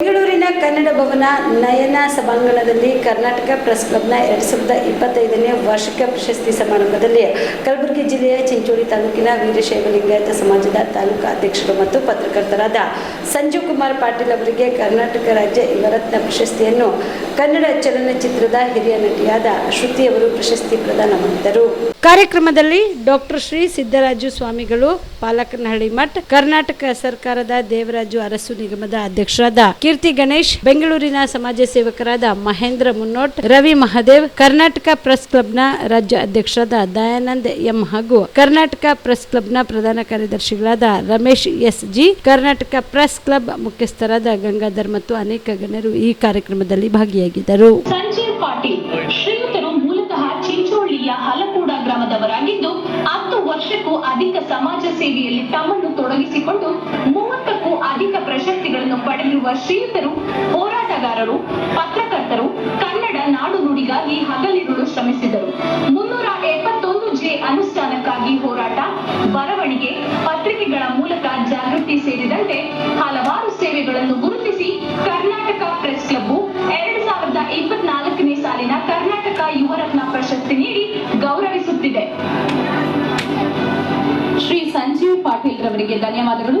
ಬೆಂಗಳೂರಿನ ಕನ್ನಡ ಭವನ ನಯನ ಸಭಾಂಗಣದಲ್ಲಿ ಕರ್ನಾಟಕ ಪ್ರೆಸ್ ಕ್ಲಬ್ನ ಎರಡು ಸಾವಿರದ ಇಪ್ಪತ್ತೈದನೇ ವಾರ್ಷಿಕ ಪ್ರಶಸ್ತಿ ಸಮಾರಂಭದಲ್ಲಿ ಕಲಬುರಗಿ ಜಿಲ್ಲೆಯ ಚಿಂಚೋಳಿ ತಾಲೂಕಿನ ವೀರಶೈವ ಲಿಂಗಾಯತ ಸಮಾಜದ ತಾಲೂಕು ಅಧ್ಯಕ್ಷರು ಮತ್ತು ಪತ್ರಕರ್ತರಾದ ಸಂಜೀವ್ ಕುಮಾರ್ ಪಾಟೀಲ್ ಅವರಿಗೆ ಕರ್ನಾಟಕ ರಾಜ್ಯ ಯುವರತ್ನ ಪ್ರಶಸ್ತಿಯನ್ನು ಕನ್ನಡ ಚಲನಚಿತ್ರದ ಹಿರಿಯ ನಟಿಯಾದ ಶ್ರುತಿ ಅವರು ಪ್ರಶಸ್ತಿ ಪ್ರದಾನ ಮಾಡಿದರು. ಕಾರ್ಯಕ್ರಮದಲ್ಲಿ ಡಾಕ್ಟರ್ ಶ್ರೀ ಸಿದ್ದರಾಜು ಸ್ವಾಮಿಗಳು, ಪಾಲಕನಹಳ್ಳಿ ಮಠ, ಕರ್ನಾಟಕ ಸರ್ಕಾರದ ದೇವರಾಜು ಅರಸು ನಿಗಮದ ಅಧ್ಯಕ್ಷರಾದ ಕೀರ್ತಿ ಗಣೇಶ್, ಬೆಂಗಳೂರಿನ ಸಮಾಜ ಸೇವಕರಾದ ಮಹೇಂದ್ರ ಮುನ್ನೋಟ್, ರವಿ ಮಹಾದೇವ್, ಕರ್ನಾಟಕ ಪ್ರೆಸ್ ಕ್ಲಬ್ನ ರಾಜ್ಯ ಅಧ್ಯಕ್ಷರಾದ ದಯಾನಂದ್ ಎಂ ಹಾಗೂ ಕರ್ನಾಟಕ ಪ್ರೆಸ್ ಕ್ಲಬ್ನ ಪ್ರಧಾನ ಕಾರ್ಯದರ್ಶಿಗಳಾದ Ramesh S G, Karnataka press club ಮುಖ್ಯಸ್ಥರಾದ ಗಂಗಾಧರ್ ಮತ್ತು ಅನೇಕ ಗಣ್ಯರು ಈ ಕಾರ್ಯಕ್ರಮದಲ್ಲಿ ಭಾಗಿಯಾಗಿದ್ದರು ಸಂಜೀವ್ ಪಾಟೀಲ್ ಶ್ರೀಯುತರು ಮೂಲತಃ ಚಿಂಚೋಳಿಯ ಹಲಕೂಡ ಗ್ರಾಮದವರಾಗಿದ್ದು, ಹತ್ತು ವರ್ಷಕ್ಕೂ ಅಧಿಕ ಸಮಾಜ ಸೇವೆಯಲ್ಲಿ ತಮ್ಮನ್ನು ತೊಡಗಿಸಿಕೊಂಡು ಮೂವತ್ತಕ್ಕೂ ಅಧಿಕ ಪ್ರಶಸ್ತಿಗಳನ್ನು ಪಡೆದಿರುವ ಶ್ರೀಯುತರು, ಹೋರಾಟಗಾರರು, ಪತ್ರಕರ್ತರು, ಕನ್ನಡ ನಾಡು ನುಡಿಗಾಗಿ ಹಗಲಿರುಳು ಶ್ರಮಿಸಿದರು. ಮುನ್ನೂರ ಎಪ್ಪತ್ತೊಂದು ಜೆ ಅನುಷ್ಠಾನಕ್ಕಾಗಿ ಹೋರಾಟ, ಬರವಣಿಗೆ, ಪತ್ರಿಕೆಗಳ ಮೂಲಕ ಜಾಗೃತಿ ಸೇರಿದಂತೆ ಹಲವಾರು ಸೇವೆಗಳನ್ನು ಗುರುತಿಸಿ ಕರ್ನಾಟಕ ಪ್ರೆಸ್ ಕ್ಲಬ್ ಇಪ್ಪತ್ನಾಲ್ಕನೇ ಸಾಲಿನ ಕರ್ನಾಟಕ ಯುವರತ್ನ ಪ್ರಶಸ್ತಿ ನೀಡಿ ಗೌರವಿಸುತ್ತಿದೆ. ಶ್ರೀ ಸಂಜೀವ್ ಪಾಟೀಲ್ ರವರಿಗೆ ಧನ್ಯವಾದಗಳು.